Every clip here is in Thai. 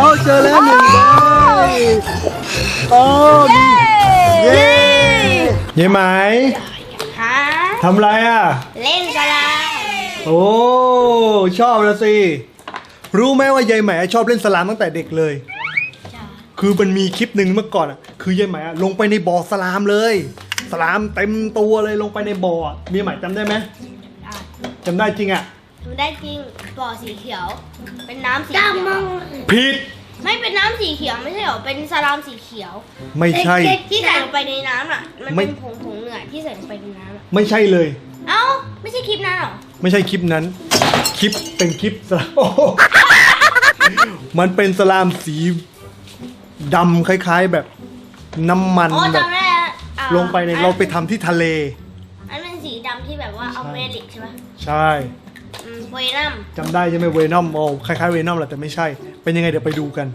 เอาเจอแล้วหนึ่งใบโอ้ดีเย้เย้ไหมฮะทำไรอะ เล่นกันละโอ้ชอบแล้วสิรู้ไหมว่ายายไหมชอบเล่นสลามตั้งแต่เด็กเลย คือมันมีคลิปหนึ่งเมื่อก่อนอะ คือยายไหมลงไปในบ่อสลามเลย สลามเต็มตัวเลยลงไปในบ่ออะมีไหมจำได้ไหมอะจำได้จริงอะ ได้จริงบ่อสีเขียว เป็นน้ำสีเขียว ผิด ไม่เป็นน้ำสีเขียวไม่ใช่หรอ เป็นสลามสีเขียว ไม่ใช่ ที่ใส่ลงไปในน้ำอะ มันไม่ เป็นผงผงๆเหนือที่ใส่ลงไปในน้ำอะไม่ใช่เลย เอ้า ไม่ใช่คลิปนั้นหรอ ไม่ใช่คลิปนั้น คลิปเป็นคลิปสลามโอ้โหมันเป็นสลามสีดำคล้ายๆแบบน้ำมันอ๋อแบบจำได้แล้วอ่าลงไปในเราไปทำที่ทะเล อันเป็นสีดำที่แบบว่าเอาเมลิกใช่ไหม ใช่อืม เวนัมจำได้ใช่ไหมเวนอมโอ้คล้ายๆเวนอมแหละแต่ไม่ใช่ เป็นยังไงเดี๋ยวไปดูกัน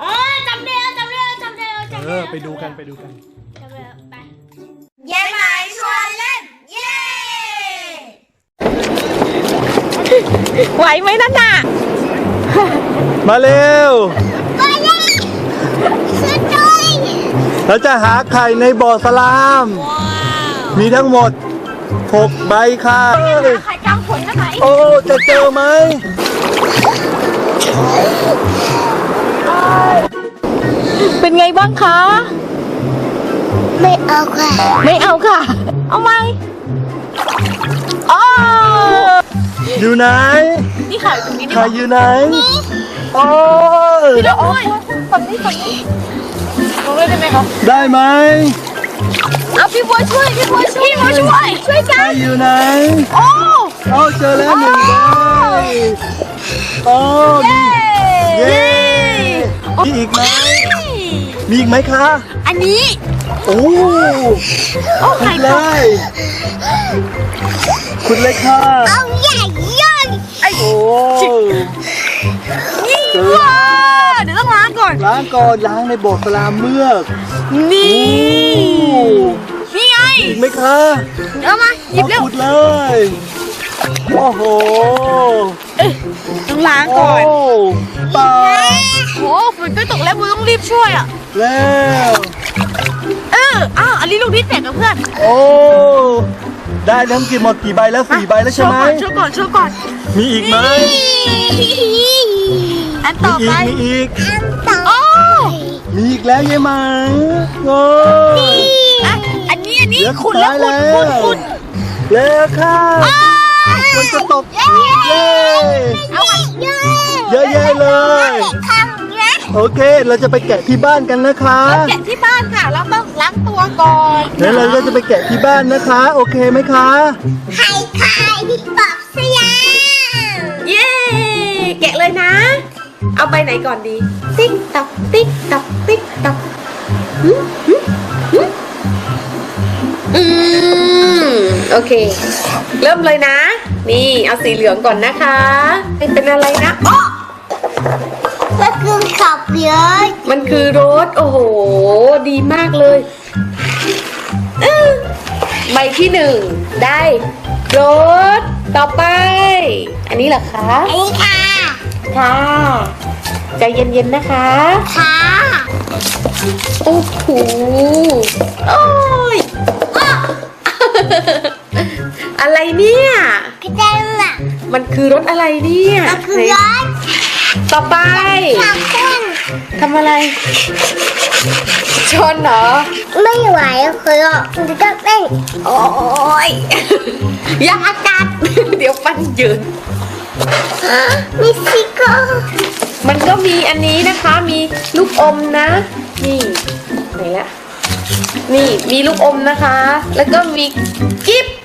อ๋อจำได้แล้วจำได้แล้วจำได้แล้วจำเอได้อแล้วไปดูกันไปดูกัน จำได้แล้วไปยายหมายชวนเล่น เย้ไหวไหมนั่นน่ะ มาเร็วช่วยด้วยเราจะหาไข่ในบ่อสลาม มีทั้งหมด 6 ใบค่ะ ใครกลาง ผลนะไหมโอ้ จะเจอไหมเป็นไงบ้างคะ ไม่เอาค่ะ ไม่เอาค่ะ เอาไหมอ๋ออยู่ไหนนี่ค่ะตรงนี้ดีกไข่ว่าอยู่ไหน โอ้ยพี่ดอกด้วยฝั่งนี้ฝั่งนี้ลงเลยได้ไหมคะได้ไหมเอาพี่บัวช่วย พี่บัวช่วย พี่บัวช่วย ช่วยกัไข่นอยู่ไหน โอ้ เอาเจอแล้วหนึ่งใบโอ้ดีเย้มีอีกไหมมีอีกไหมคะอันนี้โอ้โอ้ขุไข่ดเลยขุดเลยค่ะเอาใหญ่ย่อยโอ้นี่ว้าเดี๋ยวต้องล้างก่อนล้างก่อนล้างในบ่อสลามเมือกนี่โอ้นี่ไงอีกไหมคะเอามาหยิบเร็วอาขุดเลย โอ้โหต้องล้างโอ้ก่อนปลาโอ้ฝนก็ตกแล้วมึงต้องรีบช่วยอะ แล้วเอออ้าวอันนี้ลูกที่แตกกับเพื่อนโอ้ได้ทั้งกี่หมดกี่ใบแล้วสี่ใบแล้วใช่ไหมโชว์ก่อนโชว์ก่อนมีอีกไหมอันมีต่ออีไปกมีอีกโอ้มีอีกแล้วยายไหมโอ้อะอันนี้อันนี้เหลือขุสุดดแล้ท้าวยขุดแล้ขุดขุวดแล้วค่ะ มันจะตก เย้ เอาไว้เยอะแยะเลย ทำนะโอเค เราจะไปแกะที่บ้านกันนะคะแกะที่บ้านค่ะ เราต้องล้างตัวก่อนแล้วเราก็จะไปแกะที่บ้านนะคะ โอเคไหมคะ ไข่ไข่พี่ปอบสยามเย้ แกะเลยนะ เอาไปไหนก่อนดี ติ๊กตักติ๊กตักติ๊กตักหืมหืมหืมอืม โอเค เริ่มเลยนะ นี่เอาสีเหลืองก่อนนะคะเป็นอะไรนะอ๋อก็คือขับเยอะมันคือรถ โอ้โห ดีมากเลยอื้อใบที่หนึ่งได้รถต่อไป อันนี้เหรอคะอันนี้ค่ะ ค่ะใจเย็นๆนะคะ ค่ะ โอ้โหโอ้ยอ้ เนี่ยพี่เจ้าอะมันคือรถอะไรเนี่ยก็คือไหนรถต่อไปขับเครื่องทำอะไร ชนเหรอ ไม่ไหวคือมันจะต้องเต้นโอ้ยอยาอากาศ เดี๋ยวฟันยืนมิซิโกมันก็มีอันนี้นะคะ มีลูกอมนะ นี่ ไหนละ นี่มีลูกอมนะคะ แล้วก็มีกิฟต์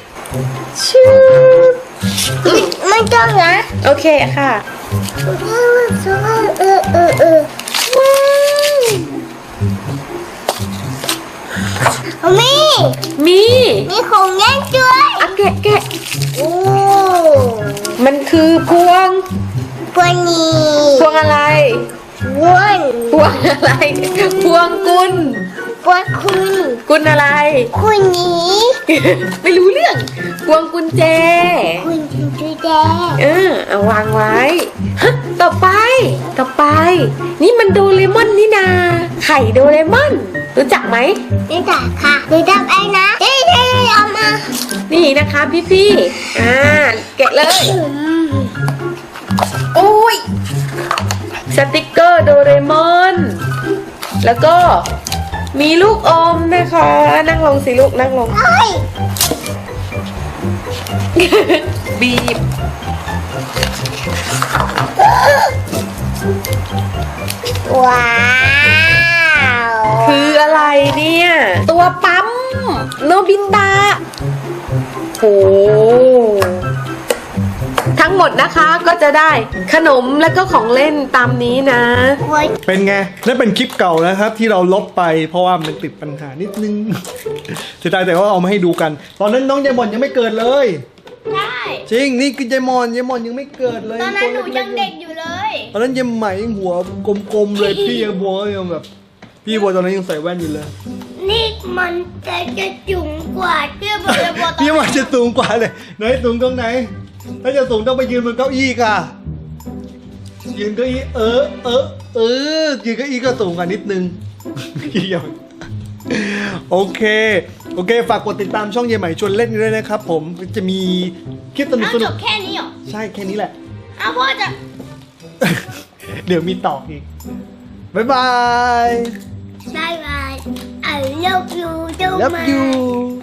ชื่อไม่ต้องนะโอเคค่ะเออเออเออเออมีมีมีของเล่นด้วยอะแกะแกะโอ้มันคือพวงปวนี้พวงอะไรวนพวงอะไรพวงกุล ปวคุณ กุลอะไร คุณนี้ไม่รู้เรื่องพวงกุญแจ คุณจุดแดงเออเอาวางไว้ฮะต่อไป ต่อไป นี่มันโดเรมอนนี่นา ไข่โดเรมอน รู้จักไหม นี่จ้ะค่ะหนูทำเองนะเฮ้ยเฮ้ยเอามานี่นะคะพี่พี่ๆอ่าแกะเลยโอ้ย สติกเกอร์โดเรมอน แล้วก็ มีลูกอมนะคะ นั่งลงสิลูกนั่งลงเฮ้ยบีบ ว้าวคืออะไรเนี่ย ตัวปั๊ม โนบิตะโห ทั้งหมดนะคะก็จะได้ขนมแล้วก็ของเล่นตามนี้นะโอ้ยเป็นไงนั่นเป็นคลิปเก่านะครับ ที่เราลบไปเพราะว่ามันติดปัญหานิดนึง เสียดายแต่ว่าเอามาให้ดูกัน ตอนนั้นน้องยายหมอนยังไม่เกิดเลย ใช่ จริงนี่คือยายหมอนยายหมอนยังไม่เกิดเลยตอนนั้นหนูตัวยังๆเด็กอยู่เลย ตอนนั้นยายไหมยังหัวกลมๆเลยพี่ยังบัวยังแบบ พี่บัวตอนนั้นยังใส่แว่นอยู่เลย นี่มันจะจะจุ๋งกว่าพี่บอกเลยบัวตอนพี่มันจะสูงกว่าเลยไหนสูงตรงไหน ถ้าจะสูงต้องไปยืนบนเก้าอี้ค่ะ ยืนเก้าอี้เออ เออ เออ ยืนเก้าอี้ก็สูงกว่านิดนึงพี่ยังโอเค โอเค ฝากกดติดตามช่องเยายไหมชวนเล่นด้วยนะครับผม จะมีคลิปสนุกเอาสจนุกบแค่นี้เหรอใช่แค่นี้แหละ เอาพ่อจะ เดี๋ยวมีต่ออีก บ๊ายบายบายบาย I love you so love much you